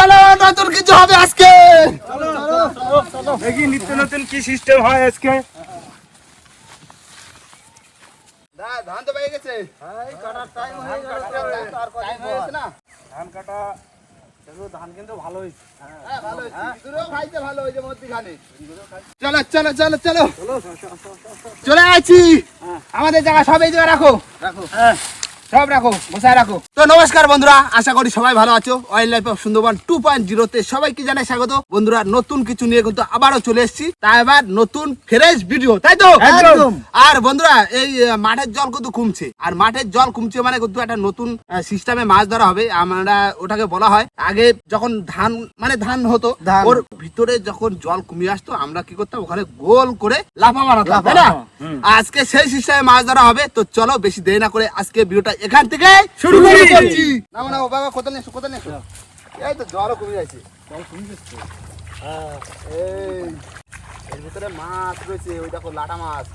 চলো নতুন কিছু হবে আজকে। দেখি নিত্য নতুন কি সিস্টেম হয় আজকে। ধান তো পেয়ে গেছে। টাইম হয়েছে না? ধান কাটা ধান কিন্তু ভালো হয়েছে। হ্যাঁ। চলো চলো চলো চলো। চলে আছি আমাদের জায়গা সব এই জায়গায় রাখো। রাখো। সব রাখো বসায় রাখো। তো নমস্কার বন্ধুরা আশা করি সবাই ভালো আছো। Wild life of Sundarban two point জিরোতে সবাইকে জানাই স্বাগত। বন্ধুরা নতুন কিছু নিয়ে কিন্তু আবারও চলে এসেছি। তা এবার নতুন ফ্রেশ ভিডিও তাই তো? আর বন্ধুরা এই মাঠের জল কিন্তু কমছে। আর মাঠের জল কমছে মানে কিন্তু একটা নতুন সিস্টেমে মাছ ধরা হবে। আমরা ওটাকে বলা হয় আগে যখন ধান মানে ধান হতো ওর ভিতরে যখন জল কমিয়ে আসতো আমরা কি করতাম ওখানে গোল করে লাফা মারাতাম তাই না? আজকে সেই সিস্টেমে মাছ ধরা হবে। তো চলো বেশি দেরি না করে আজকে ভিডিওটা এখান থেকে শুরু করি। করছি। না না বাবা কোথায় নেছো কোথায় নেছো এই তো জলও কমে যাচ্ছে। জল কমে যাচ্ছে হ্যাঁ এই এর ভিতরে মাছ রয়েছে ওই দেখো লাটা মাছ।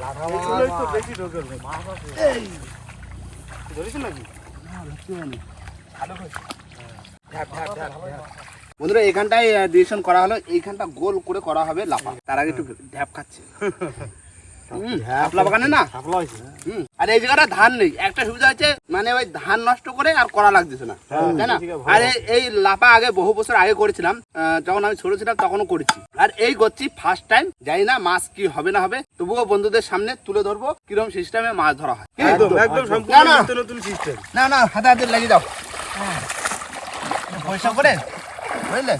লাটা এগুলোই তো বেশি ঢোকে মাছ আছে। এই। নাকি? বন্ধুরা এখানটায় ডিরেকশন করা হলো এইখানটা গোল করে করা হবে লাফা। তার আগে একটু ঢ্যাপ খাচ্ছে। শাপলা বাগানে না? সাপলা হয়েছে আর এই জায়গাটা ধান নেই। একটা সুবিধা হচ্ছে মানে ওই ধান নষ্ট করে আর করা লাগতেছে না। তাই না? ঠিক আছে, ভালো। আর এই- এই লাপা আগে বহু বছর আগে করেছিলাম যখন আমি ছোট ছিলাম তখনও করেছি। আর এই করছি ফার্স্ট টাইম জানি না মাছ কি হবে না হবে তবুও বন্ধুদের সামনে তুলে ধরবো কীরকম সিস্টেমে মাছ ধরা হয়। একদম একদম সম্পূর্ণ নতুন সিস্টেম না না হাতে হাতে লাগিয়ে দাও। পয়সা করে বুঝলে?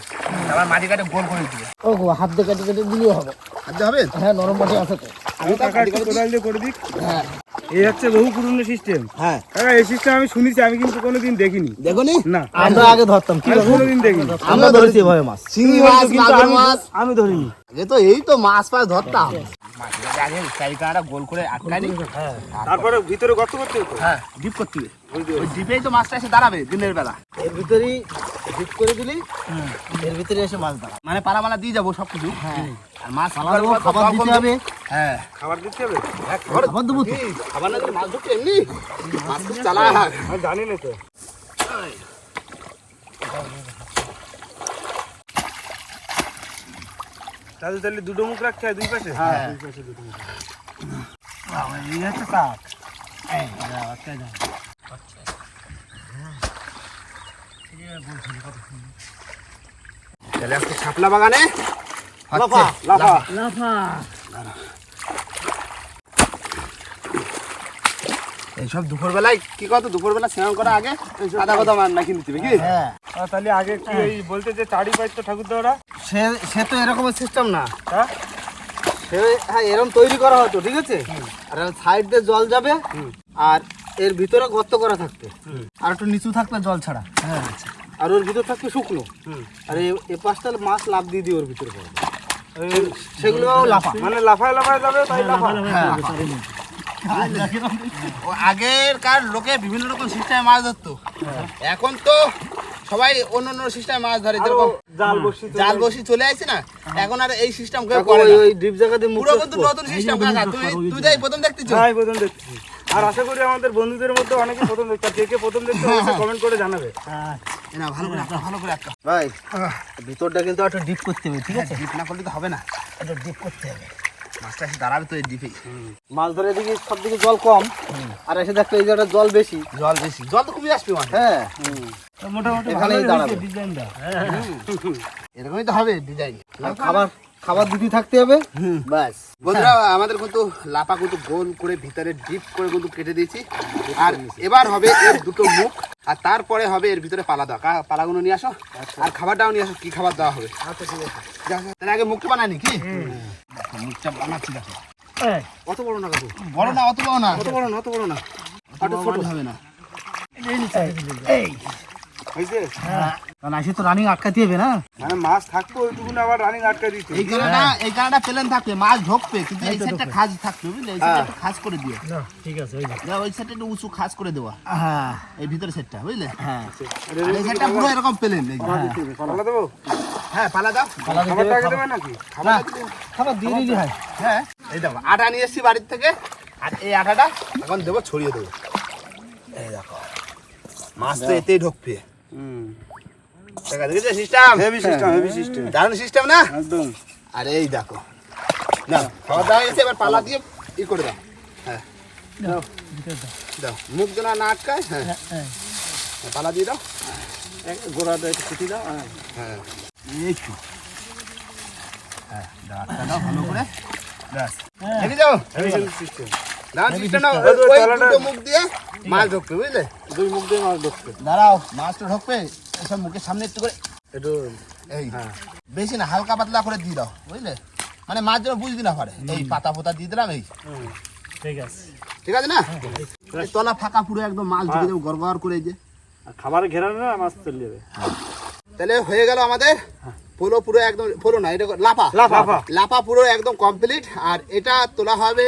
আবার মাটি কাটে গোল করে দিবে। ও গো, হাত দিয়ে কেটে কেটে দিলেও হবে। হাতে হবে? হ্যাঁ নরম মাটি আছে তো। আমি কাকা একটু কোদাল দিয়ে করে দিক। হ্যাঁ। এই হচ্ছে বহু পুরনো সিস্টেম হ্যাঁ। কাকা এই সিস্টেম আমি শুনেছি আমি কিন্তু কোনোদিন দেখিনি। দেখো নি। আমরা আগে ধরতাম কি কোনোদিন দেখিনি। আমরা ধরেছি এভাবে মাছ। চিংড়ি মাছ কিন্তু আমি- মাছ। আমি ধরিনি। আগে তো এই তো মাছ ফাছ ধরতাম। আগে চারিকাটা গোল করে আটকাই তারপরে ভিতরে গর্ত করতে হতো? হ্যাঁ ডিপ করতে হবে। ওই ডিপেই তো মাছটা এসে দাঁড়াবে দিনের বেলা। এর ভিতরেই ডিপ করে দিলি এর ভিতরে এসে মাছ ধরা মানে পালা মালা দিয়ে যাব সব কিছু হ্যাঁ আর মাছ খাবার খাবার দিতে হবে। হ্যাঁ। খাবার দিতে হবে? খাবার দেবো খাবার না মাছ ঢুকছে এমনি। মাছ খুব জানি না তো। তাহলে তাহলে দুটো মুখ রাখতে হয় দুই পাশে? হ্যাঁ। দুই পাশে দুটো মুখ এই হচ্ছে তাক। তাহলে আজকে শাপলা বাগানে? লাফা, লাফা। লাফা। এইসব দুপুর বেলায় কি কত? দুপুর বেলা স্নান করা আগে আধা কথা মান নাকি নিতে কি? হ্যাঁ। তাহলে আগে কি এই বলতে যে চারি পাঁচ তো ঠাকুর দেওয়ারা সে সে তো এরকমের সিস্টেম না। হ্যাঁ? সে হ্যাঁ এরকম তৈরি করা হতো ঠিক আছে? আর সাইড দিয়ে জল যাবে আর এর ভিতরে গর্ত করা থাকতো আর একটু নিচু থাকবে জল ছাড়া। হ্যাঁ আর ওর ভিতর থাকবে শুকনো। আর এ- পাঁচটা মাছ লাভ দিয়ে দিই ওর ভিতরে পড়বে। সেগুলো লাফা। মানে লাফায় লাফায় যাবে তাই লাফা। আগের কার লোকে বিভিন্ন রকম সিস্টেমে মাছ ধরতো। এখন তো সবাই অন্য অন্য সিস্টেমে মাছ ধরে যেরকম জাল বসি জাল বসি চলে আসছে না এখন আর এই সিস্টেম কেউ করে না। ওই ডিপ জায়গা দিয়ে মুখ পুরো কিন্তু নতুন সিস্টেম কাকা তুমি তুই যাই প্রথম দেখতেছো হ্যাঁ প্রথম দেখছি। আর আশা করি আমাদের বন্ধুদের মধ্যে অনেকে প্রথম কে কে প্রথম অবশ্যই কমেন্ট করে জানাবে। না ভালো করে ভালো করে আঁকা। ভাই ভিতরটা কিন্তু একটু ডিপ করতে হবে ঠিক আছে? ডিপ না করলে তো হবে না। একটু ডিপ করতে হবে। মাছটা এসে দাঁড়াবে তো এই ডিপে মাছ ধরে দিকে সব দিকে জল কম। আর এসে দেখো এই জায়গাটা জল বেশি। জল বেশি। জল তো খুবই আসবে মানে হ্যাঁ মোটামুটি ভালোই দাঁড়াবে। ডিজাইনটা এরকমই তো হবে ডিজাইন খাবার খাবার দিতে থাকতে হবে। ব্যাস। বন্ধুরা আমাদের কিন্তু লাপা কিন্তু গোল করে ভিতরে ডিপ করে কিন্তু কেটে দিয়েছি। আর এবার হবে এর দুটো মুখ আর তারপরে হবে এর ভিতরে পালা দেওয়া। পালাগুলো নিয়ে আসো। আর খাবারটাও নিয়ে আসো কি খাবার দেওয়া হবে। আচ্ছা তার আগে মুখটা বানানি কি? মুখটা বানাচ্ছি দেখো। কত বড় না কাকু। বড় না অত বড় না। কত বড় না অত বড় না। অত ছোট হবে না। হয়েছে কারণ আসে তো রানিং আটকাতে হবে না? মানে মাছ থাকতো ওইটুকু আবার রানিং আটকা দিচ্ছে এই কারণটা এই কারণটা প্লেন থাকবে মাছ ঢোকবে কিন্তু এই সাইডটা খাজ থাকবে বুঝলে? এই সাইডটা একটু খাজ করে দিও। ঠিক আছে যা, ওই সাইডটা একটু উঁচু খাজ করে দেওয়া। হ্যাঁ। এই ভিতরে সেটটা বুঝলে? হ্যাঁ। এই সাইডটা পুরো এরকম প্লেন পালা দেবো? হ্যাঁ পালা দাও। খাবারটা আগে দেবে নাকি? না। খাবার দিয়ে দিলি হয়। হ্যাঁ এই দেখো আটা নিয়ে এসেছি বাড়ির থেকে। আর এই আটাটা এখন দেবো ছড়িয়ে দেবো। এই দেখো মাছ তো এতেই ঢুকবে। হুম দেখেছে system heavy system heavy system দারুণ সিস্টেম না? একদম। আরে এই দেখো। না খাবার দাওয়া হয়ে এবার পালা দিয়ে ই করে দাও। হ্যাঁ। দাও। মুখ যেন না আটকায় হ্যাঁ। হ্যাঁ, পালা দিয়ে দাও। গোড়াটা একটু কুটি দাও হ্যাঁ। হ্যাঁ। এই তো। হ্যাঁ দাও আটকা দাও ভালো করে। ব্যাস। সিস্টেম দারুণ সিস্টেম না? ওই দুটো মুখ দিয়ে মাছ ঢুকবে বুঝলে? দুই মুখ দিয়ে মাছ ঢুকছে। দাঁড়াও মাছটা ঢুকবে এসব মুখের সামনে একটু করে একটু এই হ্যাঁ। বেশি না হালকা পাতলা করে দিয়ে দাও বুঝলে? মানে মাছ যেন বুঝতে না পারে। এই পাতা পোতা দিয়ে দিলাম এই। ঠিক আছে। ঠিক আছে না? তলা ফাঁকা পুরো একদম মাছ ঢুকে যাবে গড়গড় করে যে। খাবার ঘেরানো না মাছ চলে যাবে। তাহলে হয়ে গেল আমাদের? পোলো পুরো একদম পোলো না এটা লাফা। লাফা। লাফা। পুরো একদম কমপ্লিট আর এটা তোলা হবে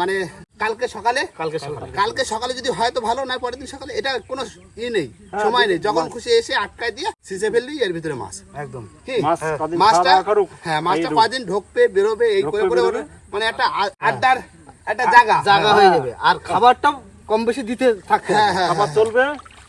মানে কালকে সকালে। কালকে সকালে। কালকে সকালে যদি হয় তো ভালো নয় পরের দিন সকালে এটা কোনো ই নেই সময় নেই। যখন খুশি এসে আটকায় দিয়ে সিজে ফেললি এর ভিতরে মাছ। একদম। কি? মাছটা। হ্যাঁ মাছটা কদিন ঢুকবে বেরোবে এই করে করে মানে একটা আড্ডার একটা জায়গা। জায়গা হয়ে যাবে। আর খাবারটা কম বেশি দিতে হ্যাঁ হ্যাঁ খাবার হ্যাঁ। চলবে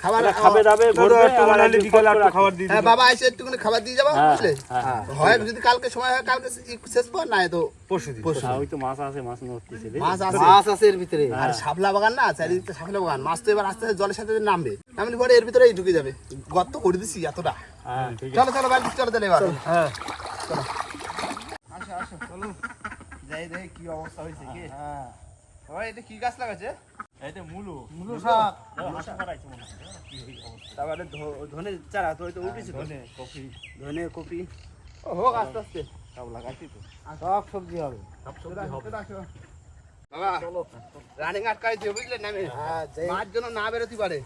খাবার খাবে দাবে ঘুরবে একটু আবার বিকালে একটু খাবার দিয়ে হ্যাঁ বাবা এসে একটুখানি খাবার দিয়ে যাব হ্যাঁ, বুঝলে? হ্যাঁ। হয়। যদি কালকে সময় হয় কালকে শেষ পর না তো পরশু দিন পরশু হ্যাঁ, ওই তো মাছ আছে মাছ নড়তেছে মাছ আছে মাছ আছে এর ভিতরে। আর শাপলা বাগান না চারিদিকটা শাপলা বাগান। মাছ তো এবার আস্তে আস্তে জলের সাথে নামবে। নামলে পরে এর ভিতরেই ঢুকে যাবে। গর্ত করে দিছি এতটা। হ্যাঁ ঠিক আছে। চলো চলো বাড়ি চলো তাহলে এবার। হ্যাঁ। আসো আসো চলো। যাই দেখি কি অবস্থা হয়েছে কি? হ্যাঁ। ওই এটা কি গাছ লাগাছে মনে হয়। তারপরে ধনে চারা তো ওই তো উঠেছে ধনে কফি ধনে কপি। ও হোক আস্তে আস্তে। সব লাগাইছি তো। সব সবজি হবে। বাবা রানিং আটকাই দিয়ে বুঝলে নামে হ্যাঁ যাই। মাছ যেন না বেরোতে পারে।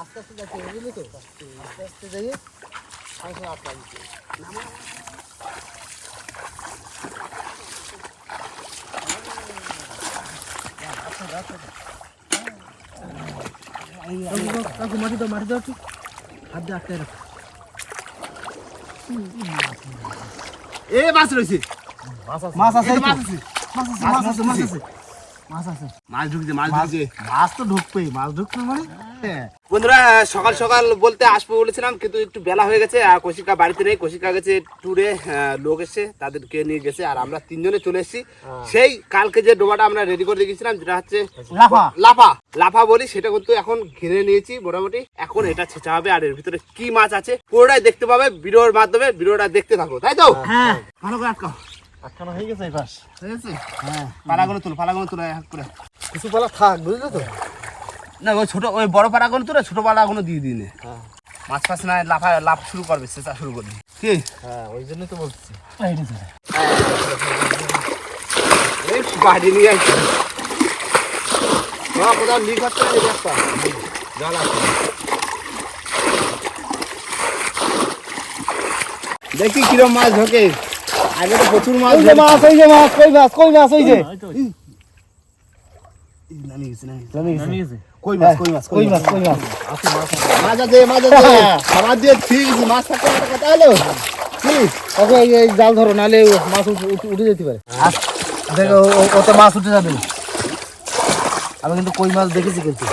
আস্তে আস্তে যাচ্ছে বুঝলি তো? আস্তে আস্তে যাই আসলে আপনার কাকু মাটি দাও মাটি দাও হাত দিয়ে আটকে রাখো এ মাছ রয়েছে মাছ আছে মাছ আছে মাছ আছে। মাছ আছে মাছ আছে। মাছ ঢুকছে মাছ ঢুকছে। মাছ তো ঢুকবেই মাছ ঢুকবে মানে? বন্ধুরা সকাল সকাল বলতে আসব বলেছিলাম কিন্তু একটু বেলা হয়ে গেছে আর কৌশিকা বাড়িতে নেই। কৌশিকা গেছে ট্যুরে লোক এসে তাদেরকে নিয়ে গেছে আর আমরা তিনজনে চলে এসেছি। সেই কালকে যে ডোবাটা আমরা রেডি করে রেখেছিলাম যেটা হচ্ছে লাফা। লাফা। লাফা বলি সেটা কিন্তু এখন ঘিরে নিয়েছি মোটামুটি। এখন এটা ছেঁচা হবে আর এর ভিতরে কি মাছ আছে পুরোটাই দেখতে পাবে ভিডিওর মাধ্যমে ভিডিওটা দেখতে থাকো তাই তো? হ্যাঁ। ভালো করে আটকাও। আটকানো হয়ে গেছে এই পাশ। ঠিক আছে হ্যাঁ পালাগুলো তুলো পালাগুলো তুলো এক করে। কিছু পালা থাক বুঝলে তো? না ওই ছোট ওই বড় পাড়া পাড়াগুলো তুলে ছোট পাড়াগুলো দিয়ে দিনে হ্যাঁ। মাছ ফাছ না লাফা লাফ শুরু করবে চেঁচা শুরু করবে। কি? হ্যাঁ ওই জন্যই তো বলছি। বাড়ি নিয়ে আসছি কোথাও লিক হচ্ছে না এই জল আছে। দেখি কিরম মাছ ঢোকে। আগে তো প্রচুর মাছ ওই যে মাছ ওই যে মাছ কই মাছ কই মাছ ওই যে। এই, গেছে। জানি গেছে। কই মাছ কই মাছ কই মাছ? কই মাছ মাছ? আছে মাছ আছে খাবার দিয়ে ঠিক মাছ থাকতে কথা হলো। কি? ওকে এই জাল ধরো নালে মাছ উঠে- যেতে পারে। দেখো ওতে মাছ উঠে যাবে। আমি কিন্তু কই মাছ দেখেছি কিন্তু।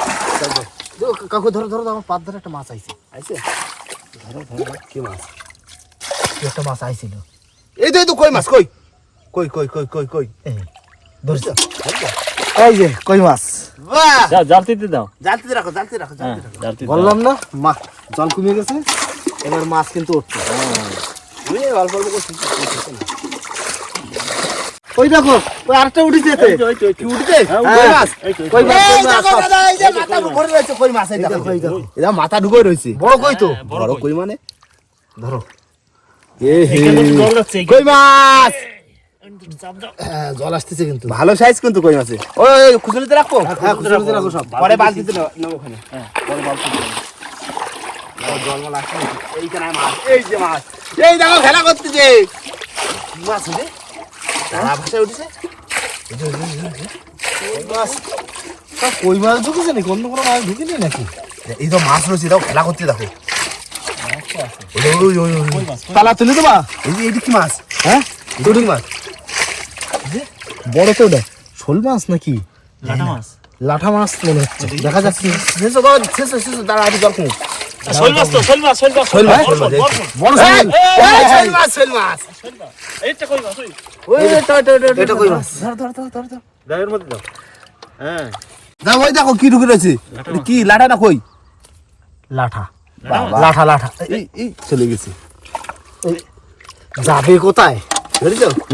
কাকু ধরো ধরো আমার পাত ধরে একটা মাছ আইছে। আইছে? ধরো ধরো কি মাছ? একটা মাছ আইছিল? এই তো এই তো কই মাছ কই? কই কই কই কই কই? ধরছো? এই যে কই মাছ? বাহ! যাও জালতিতে দাও। জালতে রাখো জালতে রাখো হ্যাঁ জালতে রাখো বললাম না? মা জল কমে গেছে। এবার মাছ কিন্তু উঠছে। এই অল্প অল্প করে। ওই দেখো? ওই আরেকটা উঠেছে এতে। কি উঠছে? হ্যাঁ, কই মাছ। কই মাছ এই কই মাছ? এই যে মাথা ভরে রয়েছে কই মাছ? এই দেখো দেখো, দেখো। এই মাথা ঢুকে রয়েছে। বড় কই তো? বড় কই। মানে? ধরো। এ হে কই মাছ? হ্যাঁ, জল আসতেছে কিন্তু। ভালো সাইজ কিন্তু কই মাছে ওই ওই খুচুলিতে রাখো হ্যাঁ খুচরো রাখো সব। পরে বালতিতে নাও ওখানে। হ্যাঁ, পরে বালতিতে। জল মাল আসছে এইখানে মাছ। এই যে মাছ। এই দেখো খেলা করতেছে। মাছ রে তারা ভাষায় উঠেছে? কই মাছ। কই মাছ ঢুকেছে নাকি? অন্য কোনো মাছ ঢুকেনি নাকি? এই তো মাছ রয়েছে দেখো খেলা করতে দেখো। ওই, ওই। তালা তুলে দেবা? এই কি মাছ? হ্যাঁ? দুটি মাছ? বড় তো ওটা শোল মাছ নাকি? লাটা মাছ। লাঠা মাছ মনে হচ্ছে। দেখা যাচ্ছে শেষ করো শেষ শেষ দাঁড়া আগে জল খাই শোল মাছ তো শোল মাছ শোল মাছ। শোল মাছ বড় শোল। মাছ। শোল মাছ এইটা কই মাছ ওই। ওই এটা, এটা, এটা, এটা কই মাছ? ব্যাগের মধ্যে দাও। হ্যাঁ। দেখো ওই দেখো কি ঢুকে রয়েছে। কি লাটা না কই? লাঠা। লাঠা লাঠা এই এই চলে গেছে। যাবে কোথায়?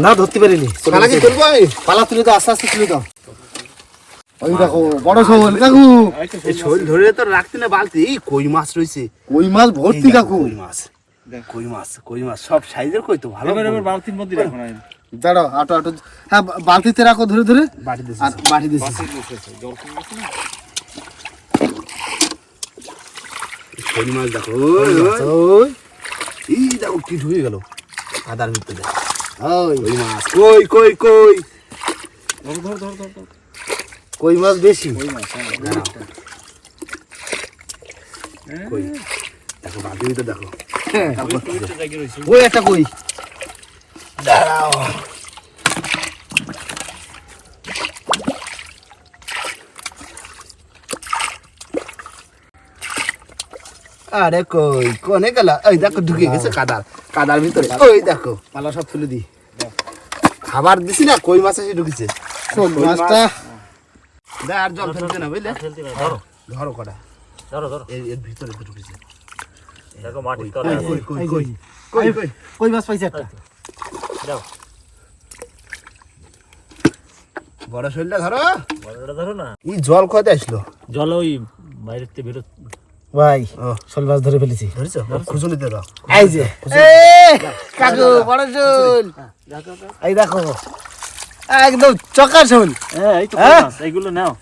না ধরতে পারিনি। পালা কি তুলবো পালা তুলে দাও আস্তে আস্তে তুলে দাও। ওই দেখো বড় শোল কাকু এই শোল ধরে তো রাখতে না বালতি? এই কই মাছ রয়েছে ওই মাছ ভর্তি কাকু কই মাছ। কই মাছ কই মাছ সব সাইজের কই তো ভালো এবার এবার বালতির মধ্যে রাখো না। দাঁড়াও আটো আটো। হ্যাঁ বালতিতে রাখো ধরে ধরে। আর দিছি শোল মাছ দেখো ওই, দেখো কি ঢুকে গেল। কাদার ভিতরে। ওই কই মাছ? কই কই কই? ধর ধর ধর ধর কই মাছ বেশি? দাঁড়াও। কই? দেখো বালতির ভিতরে দেখো। ওই একটা কই? দাঁড়াও। আরে কই কোনে গেল? ওই দেখো ঢুকে গেছে কাদার। কাদার ভিতরে। ওই দেখো পালা সব তুলে দি খাবার দিছি না কই মাছ এসে ঢুকেছে। মাছটা? দে আর জল ফেলতে না বুঝলে? ধরো ধরো কটা। ধরো ধরো। এর ভিতরে তো ঢুকেছে। দেখো মাটির কই তলায়। কই কই কই কই কই কই? মাছ পাইছে একটা? দাও। বড় শরীরটা ধরো। বড়টা ধরো না। এই জল কয়তে আসলো? জল ওই বাইরের থেকে বেরো ভাই ও। শোল মাছ ধরে ফেলেছি। ধরেছো? খুঁজুনিতে দাও এই যে। কাকু বড় শোল। এই দেখো একদম চকা শোল। হ্যাঁ হ্যাঁ? এইগুলো নাও।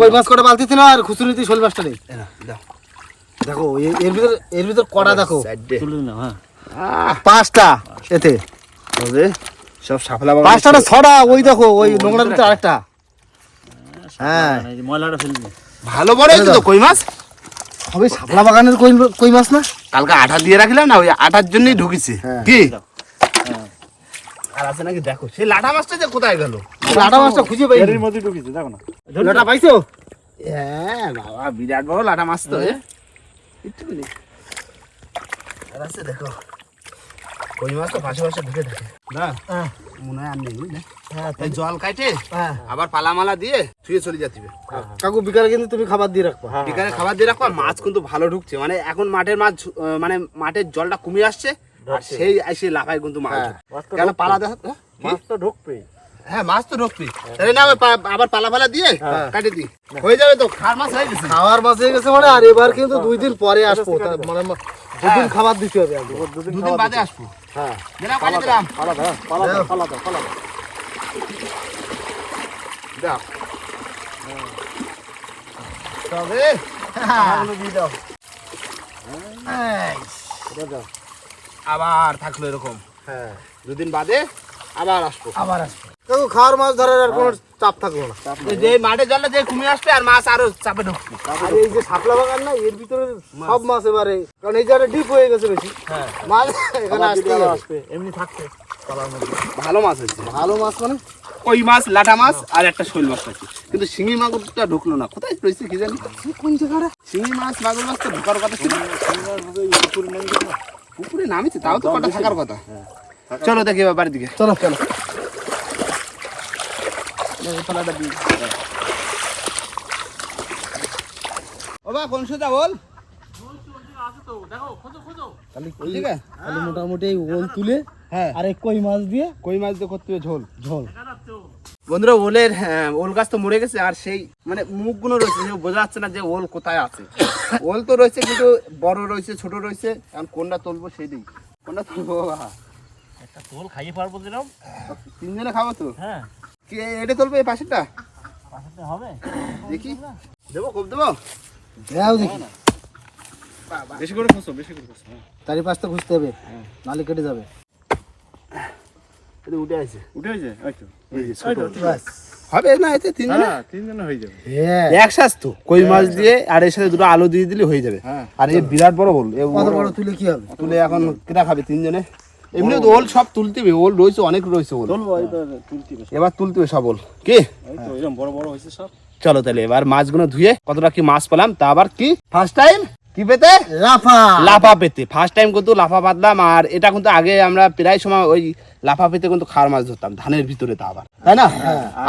কই মাছ কটা আর শোল মাছটা নেই? দেখো এর ভিতর এর ভিতর কটা দেখো। হ্যাঁ। পাঁচটা এতে। তবে সব সাফলা পাঁচটা ছটা ওই দেখো ওই নোংরার ভিতরে আরেকটা। হ্যাঁ ময়লাটা ফেলে দিও ভালো বড় হয়েছে তো কই মাছ? হবে শাপলা বাগানের কই কই মাছ না? কালকে আটা দিয়ে রাখলাম না ওই আটার জন্যই ঢুকেছে। হ্যাঁ। কি? আর আছে নাকি দেখো সেই লাটা মাছটা যে কোথায় গেল? লাটা মাছটা খুঁজে পাই এর মধ্যে ঢুকেছে দেখো না। লাটা পাইছো? হ্যাঁ বাবা বিরাট বড় লাটা মাছ তো এ। একটুখানি। আর আছে দেখো। কই মাছ তো পাশে পাশে ঢুকে থাকে। না হ্যাঁ। মনে হয় আর নেই বুঝলে? হ্যাঁ এই জল কাটে হ্যাঁ। আবার পালামালা দিয়ে শুয়ে চলে কাকু বিকালে কিন্তু তুমি খাবার দিয়ে রাখব। হ্যাঁ। বিকালে খাবার দিয়ে রাখো আর মাছ কিন্তু ভালো ঢুকছে। মানে এখন মাঠের মাছ মানে মাঠের জলটা কমে আসছে আর সেই এসে লাফায় কিন্তু মাছ। তো কেন পালা দেখা মাছ তো ঢুকবে। হ্যাঁ মাছ তো ঢুকবি। তাহলে না আবার পালা ফালা দিয়ে কাটে দি হয়ে যাবে তো খার মাছ হয়ে গেছে। খাওয়ার মাছ হয়ে গেছে মানে আর এবার কিন্তু দুই দিন পরে আসব। মানে দুদিন খাবার দিতে হবে আগে। দুদিন বাদে আসব। হ্যাঁ। দিলাম কাটে দিলাম। দাও। দিয়ে দাও। আবার থাকল এরকম। হ্যাঁ দুদিন বাদে আবার আসব। আবার আসব। খাওয়ার মাছ ধরার আর কোনো চাপ থাকল না। যে মাঠে জলটা যে কমে আসবে আর মাছ আরও চাপে ঢুকবে। আর এই যে শাপলা বাগান না এর ভিতরে সব মাছ এবারে। কারণ এই জায়গাটা ডিপ হয়ে গেছে বেশি। হ্যাঁ। মাছ এখানে আসতে। আসবে। এমনি থাকছে ভালো মাছ হয়েছে। ভালো মাছ মানে? কই মাছ লাটা মাছ আর একটা শৈল মাছ আছে কিন্তু শিঙি মাগুরটা ঢুকলো না। কোথায় রয়েছে কি জানি? কোন জায়গাটা? শিঙি মাছ মাগুর মাছ তো ঢোকার কথা ছিল। পুকুরে নামিছে তাও তো কটা থাকার কথা। চলো দেখি এবার বাড়ির দিকে। চলো। চলো। ও বা কোন সুজা বল। তাহলে ওই দিকে তাহলে মোটামুটি ওল তুলে হ্যাঁ। আর কই মাছ দিয়ে কই মাছ দিয়ে করতে হবে? ঝোল। ঝোল। বন্ধুরা ওলের হ্যাঁ, ওল গাছ তো মরে গেছে আর সেই মানে মুখগুলো রয়েছে বোঝা যাচ্ছে না যে ওল কোথায় আছে। ওল তো রয়েছে কিন্তু বড় রয়েছে ছোট রয়েছে এখন কোনটা তুলবো সেই দিই কোনটা তুলবো একটা তোল খাইয়ে পারব দিলাম তিনজনে খাব তো? হ্যাঁ। কে এটা তুলবে এই পাশেরটা? হবে। দেখি। দেবো খুব দেবো? দাও দেখি। বেশি করে খুঁজো বেশি করে খুঁজো চারি পাঁচটা খুঁজতে হবে নালে কেটে যাবে। এটা উঠে আছে উঠে হবে না এতে হ্যাঁ তিনজনে হয়ে যাবে। হ্যাঁ। এক সাজ তো কই মাছ দিয়ে আর এর সাথে দুটো আলু দিয়ে দিলে হয়ে যাবে। হ্যাঁ। আর এই বিরাট বড় কত বড় তুলে কি হবে? তুলে এখন কেটা খাবে তিনজনে এমনি ওল সব তুলতে হবে ওল রয়েছে অনেক রয়েছে ওল। এবার তুলতে হবে সব ওল। কি? এই তো এরকম বড় বড় হয়েছে সব। চলো তাহলে এবার মাছগুলো ধুয়ে কতটা কি মাছ পেলাম তা আবার কি? ফার্স্ট টাইম কি পেতে? লাফা। লাফা পেতে। ফার্স্ট টাইম কিন্তু লাফা পাতলাম আর এটা কিন্তু আগে আমরা প্রায় সময় ওই লাফা পেতে কিন্তু খাওয়ার মাছ ধরতাম ধানের ভিতরে তা আবার তাই না?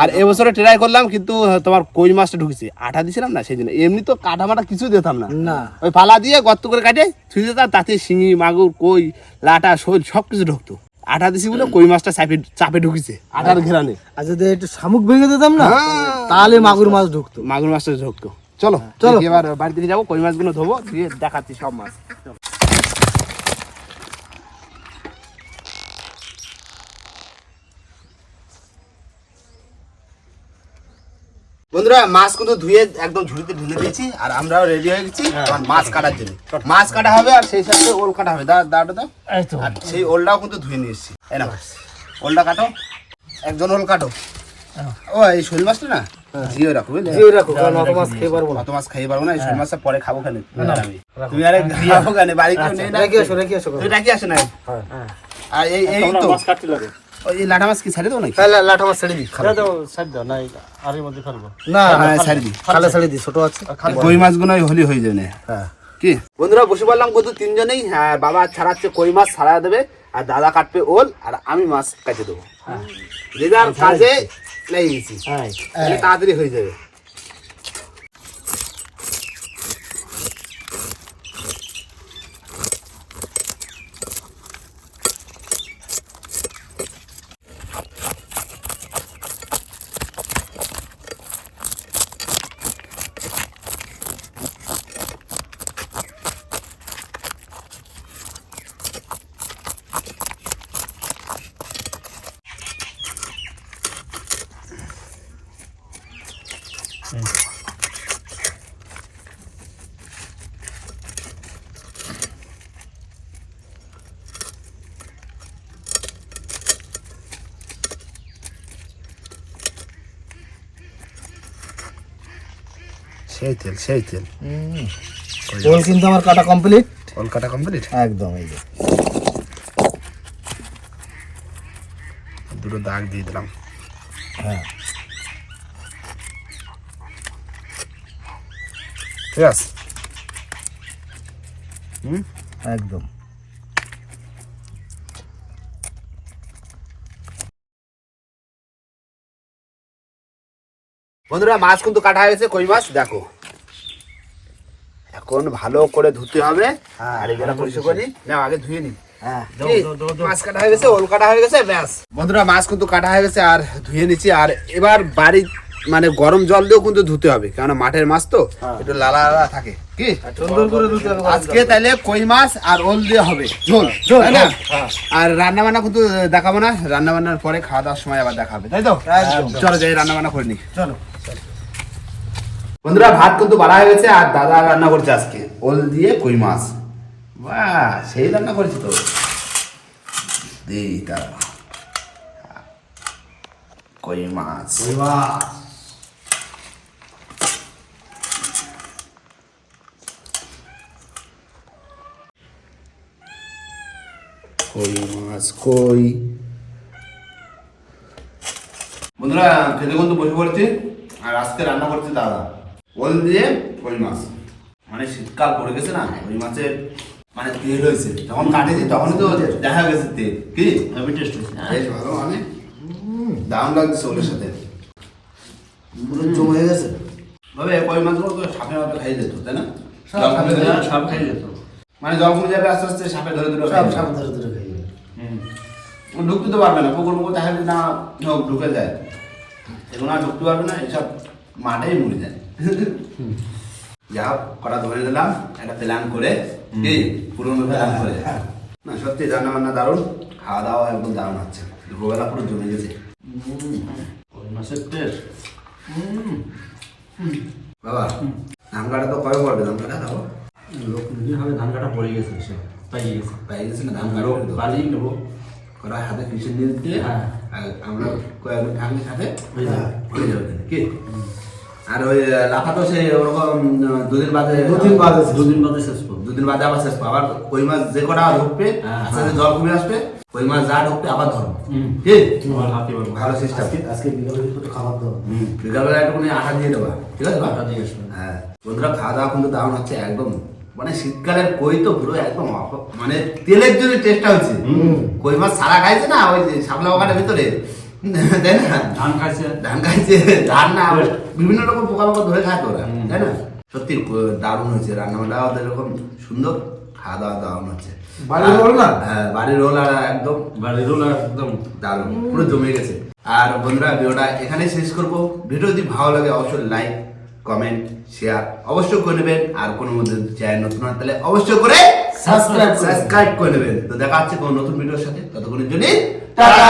আর এবছরে ট্রাই করলাম কিন্তু তোমার কই মাছটা ঢুকেছে? আটা দিছিলাম না সেই জন্য এমনি তো কাটা মাটা কিছু দিতাম না। ওই পালা দিয়ে গর্ত করে কাটে ছুঁয়ে দিতাম তাতে শিঙি মাগুর কই লাটা শোল সব কিছু ঢুকতো। আটা দিছি বলে কই মাছটা চাপে চাপে ঢুকেছে আটার ঘেরানে। আর যদি একটু শামুক ভেঙে দিতাম না হ্যাঁ। তাহলে মাগুর মাছ ঢুকতো। মাগুর মাছটা ঢুকতো। চলো চলো। এবার বাড়িতে যাব কই মাছগুলো ধোবো দিয়ে দেখাচ্ছি সব মাছ। বন্ধুরা মাছ কিন্তু ধুয়ে একদম ঝুড়িতে ঢেলে দিয়েছি আর আমরাও রেডি হয়ে গেছি এখন মাছ কাটার জন্য। মাছ কাটা হবে আর সেই সাথে ওল কাটা হবে। দাঁড়াটা দাও আর সেই ওলটাও কিন্তু ধুয়ে নিয়ে এসেছি। এই না ওলটা কাটো। একজন ওল কাটো। ও এই শোল মাছটা না? জিও রাখো বুঝলে? জিয়ে রাখো কারণ অত মাছ খেয়ে পারব না। অত মাছ খাইয়ে পারব না এই শোল মাছটা পরে খাব কেন আমি তুমি আরে খাব কেন? বাড়ি কেউ নেই না? রেখে আসো রেখে আসো। আসো না? আর এই এই তো। মাছ কাটতে লাগে। ওই এই মাছ কি ছাড়ে দেবো নাকি? তাহলে লাঠা মাছ ছেড়ে দিই দাও দাও সাইড দাও না আর মধ্যে ফেলব। না হ্যাঁ, ছাড়ে দিই খালে। ছেড়ে দিই ছোট আছে। কই মাছগুলো হলি হয়ে যাবে? হ্যাঁ। কি? বন্ধুরা বসে পড়লাম কত তিনজনেই হ্যাঁ বাবা ছাড়াচ্ছে কই মাছ ছাড়া দেবে আর দাদা কাটবে ওল আর আমি মাছ কাটে দেবো। যে যার কাজে হ্যাঁ। তাহলে তাড়াতাড়ি হয়ে যাবে। সেই তেল সেই তেল। ওল কিন্তু আমার কাটা কমপ্লিট ওল কাটা কমপ্লিট একদম এই যে। দুটো দাগ দিয়ে দিলাম। হ্যাঁ। ঠিক আছে? হুম? একদম। বন্ধুরা মাছ কিন্তু কাটা হয়ে গেছে কই মাছ? দেখো। এখন ভালো করে ধুতে হবে। আর এগুলো পরিষ্কার করি। না আগে ধুয়ে নি। হ্যাঁ মাছ কাটা হয়ে গেছে ওল কাটা হয়ে গেছে ব্যাস। বন্ধুরা মাছ কিন্তু কাটা হয়ে গেছে আর ধুয়ে নিচ্ছি আর এবার বাড়ি মানে গরম জল দিয়েও কিন্তু ধুতে হবে কারণ মাঠের মাছ তো একটু লালা লালা থাকে। কি? সুন্দর করে দুটো আজকে তাহলে কই মাছ আর ওল দিয়ে হবে? ঝোল ঝোল, না? হ্যাঁ। আর রান্না বান্না কিন্তু দেখাবো না রান্না বান্নার পরে খাওয়া দাওয়ার সময় আবার দেখাবে তাই তো? চলো যাই রান্না বান্না করে নি। চলো। বন্ধুরা ভাত কিন্তু বাড়া হয়ে গেছে আর দাদা রান্না করছে আজকে। ওল দিয়ে কই মাছ? বাহ সেই রান্না করেছি তো। দিই তারা কই মাছ? কই মাছ? কই? বন্ধুরা খেতে কিন্তু বসে পড়েছি আর আজকে রান্না করছে দাদা। ওল দিয়ে কই মাছ। মানে শীতকাল পড়ে গেছে না ওই মাছের মানে তেল হয়েছে। যখন কাটেছি তখনই তো দেখা গেছে তেল। কি? হেভি টেস্ট বেশ ভালো মানে দারুণ লাগছে ওলের সাথে। পুরো জমে গেছে। তবে কই মাছগুলো তো সাপে মাপে খাই যেত তাই না? সব খেয়ে যেত মানে জল কমে যাবে আস্তে আস্তে সাপে ধরে ধরে সব খাই ধরে ধরে খাই ও ঢুকতে তো পারবে না পুকুর পুকুর তাহলে না ঢুকে যায়। এগুলো আর ঢুকতে পারবে না এসব মাঠেই মরে যায়। যা হোক কটা ধরে দিলাম একটা প্ল্যান করে কি পুরোনো প্ল্যান করে। না সত্যি রান্না বান্না দারুণ খাওয়া দাওয়া একদম দারুণ হচ্ছে। দুপুরবেলা পুরো জমে গেছে। টেস্ট বাবা ধান কাটা তো কবে পড়বে ধান কাটা দাও লোক হবে ধান কাটা পড়ে গেছে সে পাই গেছে। পাই গেছে না ধান কাটা বালি নেব। করা হাতে কৃষি নিয়ে দিতে হ্যাঁ। আর আমরা ফ্যামিলি সাথে হয়ে হয়ে যাবে। কি? আর ওই লাফা তো সেই ওরকম দুদিন বাদে দুদিন বাদে দুদিন বাদে শেষ করব দুদিন বাদে আবার শেষ পাবো। আবার ওই মাছ যে কটা ঢুকবে হ্যাঁ, আস্তে আস্তে জল কমে আসবে কই মাছ যা ঢুকতে আবার ধরো। ঠিক। ভালো সিস্টেম আজকে বিকালে একটু খাবার দাও। বিকালবেলা আটা দিয়ে দেবা। ঠিক আছে? আটা দিয়ে আসবে। হ্যাঁ। বন্ধুরা খাওয়া দাওয়া কিন্তু দারুণ হচ্ছে একদম। মানে শীতকালের কই তো পুরো একদম মানে তেলের জন্য টেস্টটা হচ্ছে। কই মাছ সারা খাইছে না ওই যে শাপলা বাগানের ভিতরে? তাই না? ধান খাইছে। ধান খাইছে। ধান না বিভিন্ন রকম পোকা পোকা ধরে খায় তো ওরা তাই না? সত্যি দারুণ হয়েছে। রান্নাবান্না ওদের এরকম সুন্দর খাওয়া দাওয়া দারুণ হচ্ছে। বাড়ির রোল না? হ্যাঁ বাড়ির রোল আর একদম বাড়ির রোল আর একদম দারুণ পুরো জমে গেছে। আর বন্ধুরা ভিডিওটা এখানে শেষ করব। ভিডিও যদি ভালো লাগে অবশ্যই লাইক কমেন্ট শেয়ার অবশ্যই করে নেবেন। আর কোনো মধ্যে চ্যানেল নতুন হয় তাহলে অবশ্যই করে Subscribe করে সাবস্ক্রাইব করে নেবেন। তো দেখা হচ্ছে কোনো নতুন ভিডিওর সাথে। ততক্ষণের জন্য টাটা!